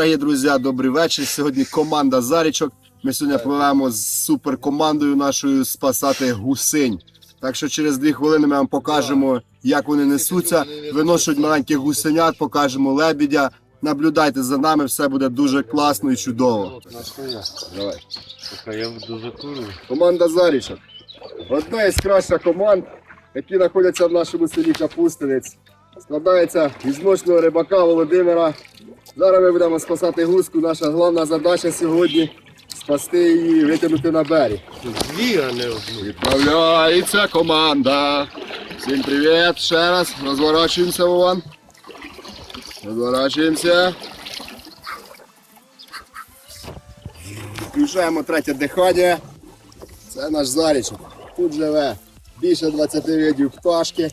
Дорогі друзі, добрий вечір. Сьогодні команда Зарічок. Ми сьогодні пливемо з суперкомандою нашою спасати гусинь. Так що через дві хвилини ми вам покажемо, як вони несуться. Виношують маленьких гусенят, покажемо лебідя. Наблюдайте за нами, все буде дуже класно і чудово. Давай. Я дуже курю. Команда Зарічок. Одна із кращих команд, які знаходяться в нашому селі Капустинець. Складається із мощного рибака Володимира. Зараз ми будемо спасати гуску. Наша головна задача сьогодні спасти її, витягнути на берег. Дві, а не одну. Відправляється команда. Всім привіт ще раз. Розворачуємося, Вован. Розворачуємося. Включаємо третє дихання. Це наш зарічок. Тут живе більше 20 видів пташки,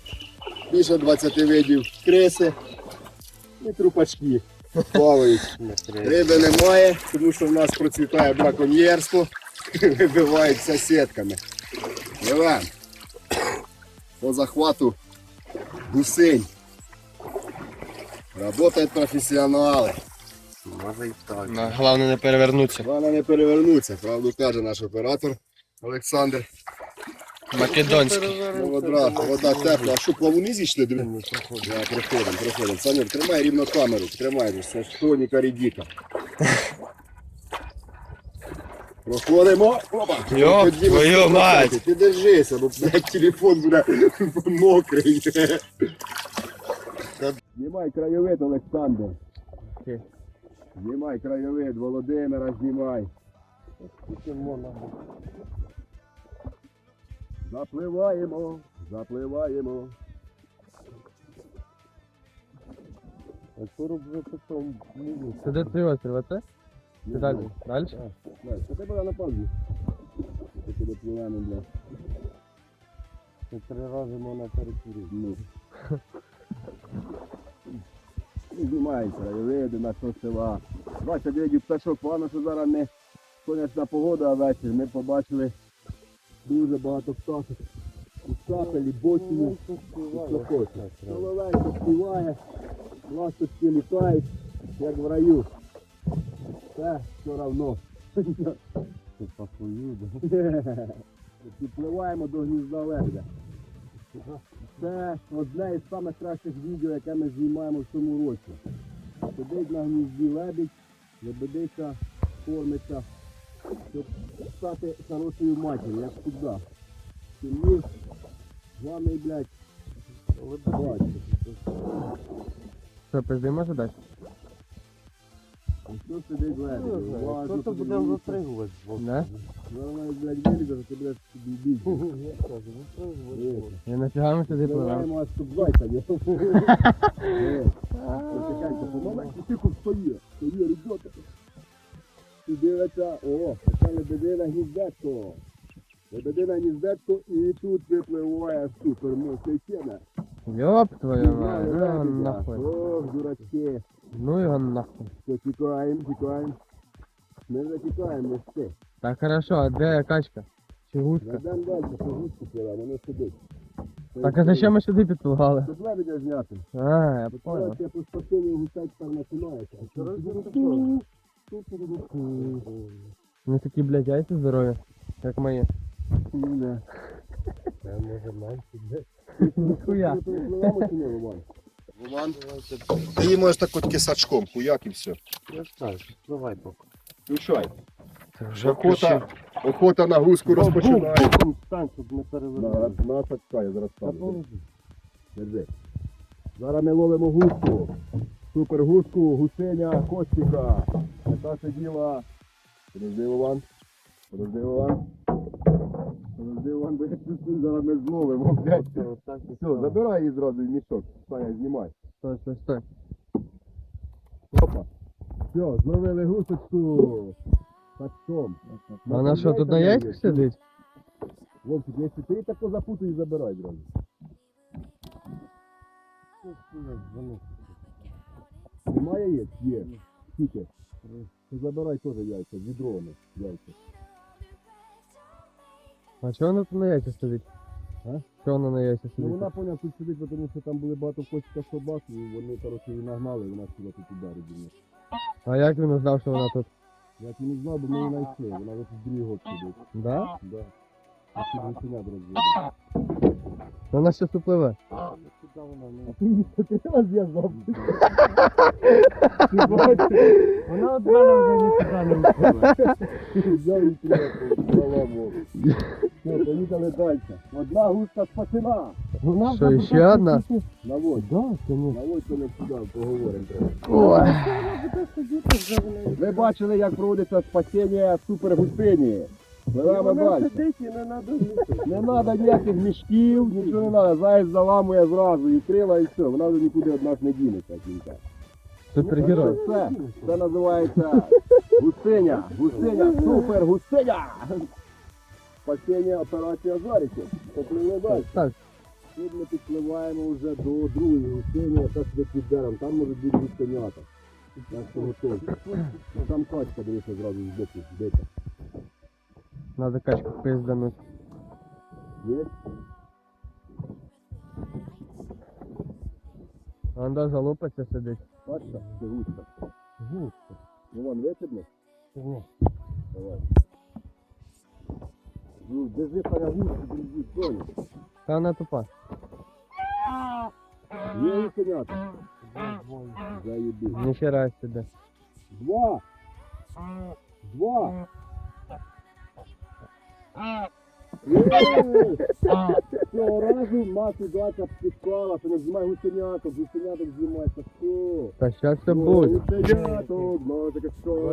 більше 20 видів криси і трупачки плавають. Риби немає, тому що в нас процвітає браконьєрство. Вибиваються сітками. Живем. По захвату гусинь. Работають професіонали. Може і так. Головне не перевернуться. Вона не перевернуться, правду каже наш оператор Олександр. Македонський. Ну, вода, вода тепла. А що, плавуни зійшли? Диви. Да, приходимо, приходимо. Санюр, тримай рівно камеру, тримай, це ж рідіка. Проходимо. Опа. Йоп, Ходімо, твою мать. Ти держися, бо блядь, телефон буде мокрий. Знімай краєвид, Олександр. Окей. Знімай краєвид, Володимира, знімай. Запливаємо, запливаємо. А скоро вже потім буду. Сюди твій острів, оце? Ти далі? Далі? Далі, це тебе на паузі. Ми туди пливемо, бля. Це три рази можна перекурити. Ну. І Знімається краєвиди нашого села. Бачите, видів пташок, погано, що зараз не сонячна погода, а вечір. Ми побачили дуже багато пташок. І сапелі, бочини, і що хоче. Соловейко співає, ласточки літають, як в раю. Все все. Це? Підпливаємо до гнізда лебедя. Це одне із самих кращих відео, яке ми знімаємо в цьому році. Сидить на гнізді лебідь, лебедиця кормиться, щоб стати хорошою матір'ю, як завжди. В Сім'ї главний, блядь, батько. Що, пизди може дати? Сидить уважно Хто то буде подивіться. Да? Зараз, блядь, вилізе, ти будеш бій. Я кажу. І нафіга ми сюди? Помаленьку, тихо встає. Встає, ребята. Дивиться, о, це лебедина гніздечко. Лебедина гніздечко і тут випливає супер мощний тема. Йоп твою мать, ну його нахуй. Ох, дурачки. Ну його нахуй. Все, тікаємо, тікаємо. Ми вже тікаємо, не спи. Так хорошо, а де качка? Чи гуска? Йдемо далі, що гуску пливе, воно сидить. Так а зачем ми сюди підпливали? Тут лебедя зняти. А, я понял. я по спасенню гусей тепер починається. Вони такі, блядь, яйця здорові, як мої. Це може менше, де? Ніхуя. Вован, ти її можеш так от кисачком, хуяк і все. Я ж так, давай поки. Включай. Вже Охота, охота на гуску розпочинає. Стань, щоб не На, перевернути. на я зараз Та ставлю. Держи. Зараз ми ловимо гуску. Супер гуску, гусеня, костіка. Яка сиділа. Подожди, Вован. Подожди, Вован. Подожди, Вован, бо я чувствую, зараз ми зловимо, блядь. Все, забирай її зразу в мішок. Саня, знімай. Стой, стой, стой. Опа. Все, зловили гусочку. Пачком. А вона що, тут на яйцях сидить? Вовчик, якщо ти тако запутуй, забирай зразу. Немає яєць? Є. Скільки? Ти забирай теж яйця, відро воно, яйця. А чого вона на яйцях сидить? А? Чого вона на яйцях Ну вона поняв тут сидить, тому що там були багато кочка собак, і вони, коротше, її нагнали, і вона сюди тут ударить. А як він узнав, що вона тут? Я не знав, бо ми її знайшли. Вона вже другий год сидить. Да? Да. А тут гусенят розводить. Вона ще supливе. Куди вона не? А ти її хотіла зв'язав? Вона од мене вже нікуди не втекла. Взяв і тряпку. Все, поїхали далі. Одна гуска спасена. Вона Що, ще одна? Наводь. Да. Наводь мене сюди, поговоримо треба. Ви бачили, як проводиться спасіння супергустині. Пливемо далі. сидить і не треба. Не треба ніяких мішків, нічого не треба. Заяць заламує зразу і крила, і все. Вона вже нікуди від нас не дінеться, як він каже. Це, це називається густиня. Густиня, супер густиня. Спасіння операція Зоріки. Попливли далі. Так, Тут ми підпливаємо вже до другої густині, яка сидить під деревом. Там можуть бути густенята. Так що готові. Там качка, дивіться, зразу збити, збити. Надо качку пиздануть. Є? А он даже лопаться сидить. Качка чи гуска? Густо. Ну вон висидно. Ні. Давай. Ну, держи парагушку, держи, Соня. Та вона тупа. Є гусенята? Двоє. Заєби. Ніхера сюди. Два. Два. Є! Цього разу мати дача підклала, що не знімай гусеняток, гусеняток знімай, та що? Та щас все буде. Гусеняток, ну таке що?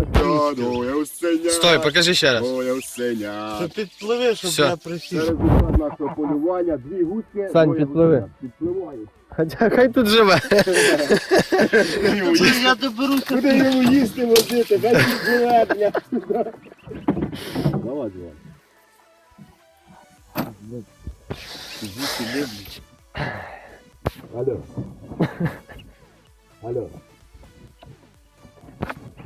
Стой, покажи ще раз. Ой, гусенят. Що підпливи, щоб Всё. я Це присів. результат нашого полювання. Дві гуски. Сань, двоє підпливи. гусенят. Підпливають. Хоча хай тут живе. Я доберуся. Куди йому їсти возити? Хай підпливе, бля. Давай, давай. Алло. Алло.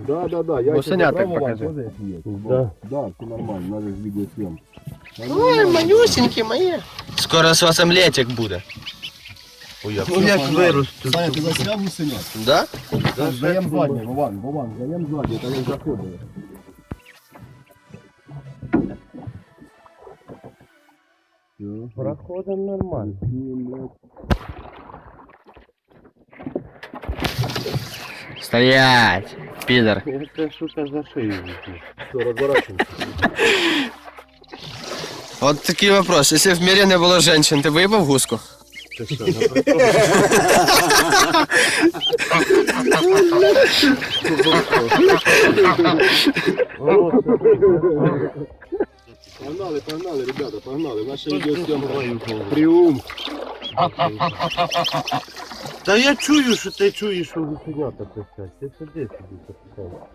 Да, да, да. Я Гусеняток покажи. Да. Да, все нормально, надо ж відеосйом. Ой, манюсенькі мої. Скоро з вас омлетик буде. Ну як виросту. Саня, ти засняв гусенят? Да? Заєм заднє, Вован, Вован, заєм заднє, та не заходили. Все. Проходимо нормально. Стоять, підер. Я те шука за шию візьму. Все, розворачуємося. От такий вопрос. Якщо в мірі не було жінок, ти виїбав гуску? Ти що, наприклад? Погнали, погнали, ребята, погнали. Наша відеосйомка. Тріумф. Та я чую, що ти чуєш, що гусенята писать. Ти сиди собі записав.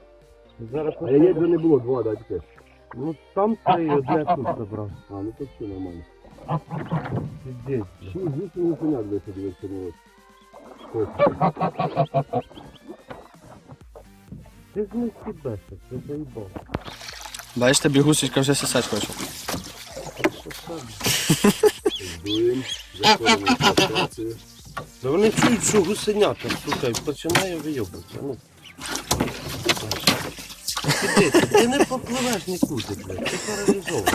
Зараз А вже не було, два, да, тільки. Ну там три, одне тут забрав. А, ну то все нормально. Сидіть. Шість вісім гусенят висадили в цьому році. Ти ж не стібешся, ти заїбав. Бачиш, тобі гусечка вже сосать хоче. Ну вони чують, що гусенята, сука, і починає вийобатися. Ну. Сиди, ти, ти не попливеш нікуди, блядь, ти паралізований.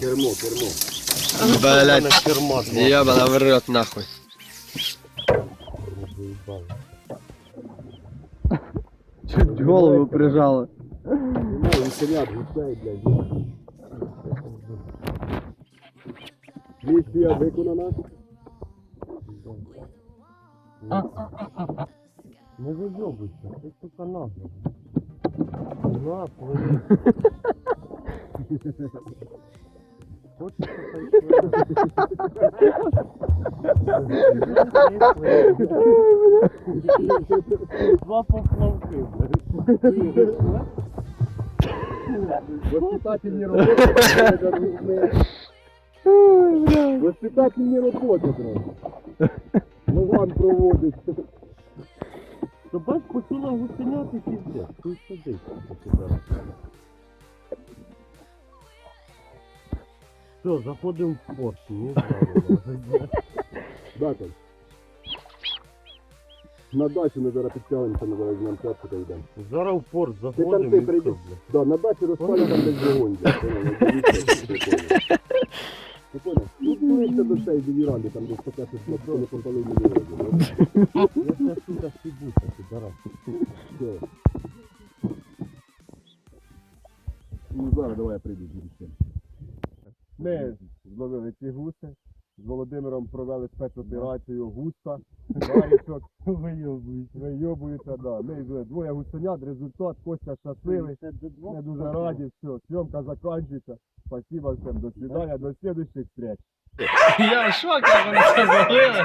Кермо, кермо. Блядь. На керма два. В рот нахуй. Чуть голову прижало. Ну, гусенят, гусей, блядь. Місія виконана. Не вийобуйся, ти сука нагло. На. Хочеш Два поплавки, блядь. Воспитательні роботи. Воспитательні роботи трохи. Вован проводить. То бач, почула гусеняти пізде. Ти сиди, поки. Все, заходимо в порт. Не знаю. Да, там. На дачу ми зараз підтягнемося, ми зараз нам тяпку та йдемо. Зараз в порт там заходимо ти і. Да, на дачі розпалю там десь вогонь. блядь, поняв, дивіться, ти. Ну, ближче до цієї дівіранди, там десь таке, що не попалив не виразив. Провели спецоперацію густа, Гаєчок Вийобують. вийобуються, да. Ми вже двоє гусенят, результат, Костя щасливий. Ми дуже раді, все, зйомка закінчується. Спасибо всім, до свидання, до следующих встреч. Я в шокі, вони це зробили.